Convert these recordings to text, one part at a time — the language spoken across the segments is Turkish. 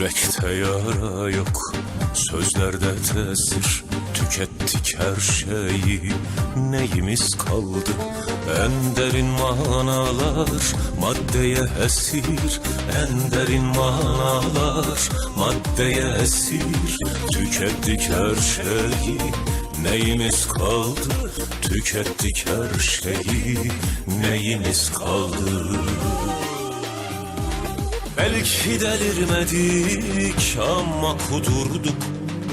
Yürekte yara yok, sözlerde tesir Tükettik her şeyi, neyimiz kaldı? En derin manalar, maddeye esir En derin manalar, maddeye esir Tükettik her şeyi, neyimiz kaldı? Tükettik her şeyi, neyimiz kaldı? Belki delirmedik ama kudurduk.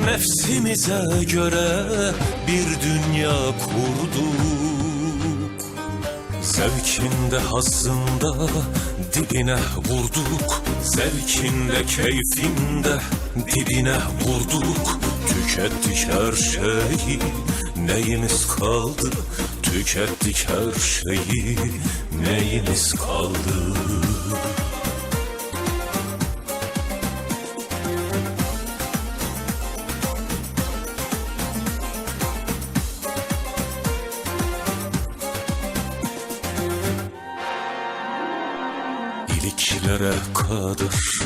Nefsimize göre bir dünya kurduk. Zevkinde hazzında dibine vurduk. Zevkinde keyfinde dibine vurduk. Tükettik her şeyi neyimiz kaldı? Tükettik her şeyi neyimiz kaldı İliklere kadar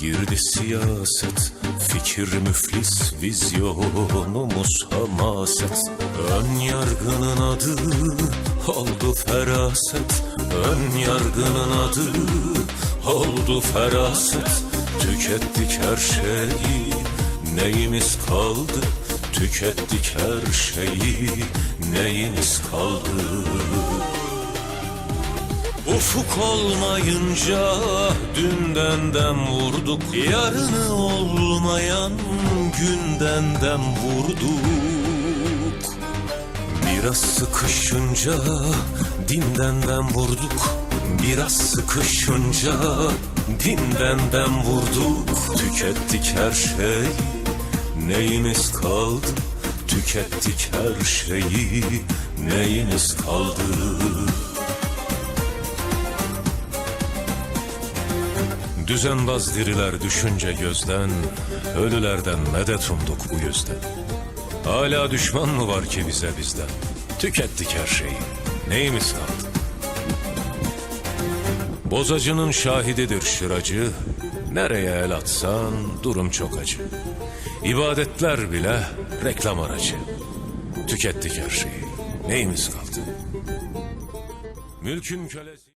girdi siyaset Fikir müflis vizyonumuz hamaset. Ön yargının adı oldu feraset Ön yargının adı oldu feraset. Tükettik her şeyi neyimiz kaldı? Tükettik her şeyi neyimiz kaldı Ufuk olmayınca dünden dem vurduk. Yarını olmayan günden dem vurduk. Biraz sıkışınca dinden dem vurduk. Biraz sıkışınca dinden dem vurduk. Tükettik her şey neyimiz kaldı? Tükettik her şeyi neyimiz kaldı Düzenbaz diriler düşünce gözden, ölülerden medet umduk bu yüzden. Hala düşman mı var ki bize bizden? Tükettik her şeyi, neyimiz kaldı? Bozacının şahididir şıracı, nereye el atsan durum çok acı. İbadetler bile reklam aracı. Tükettik her şeyi, neyimiz kaldı? Mülkün kölesi...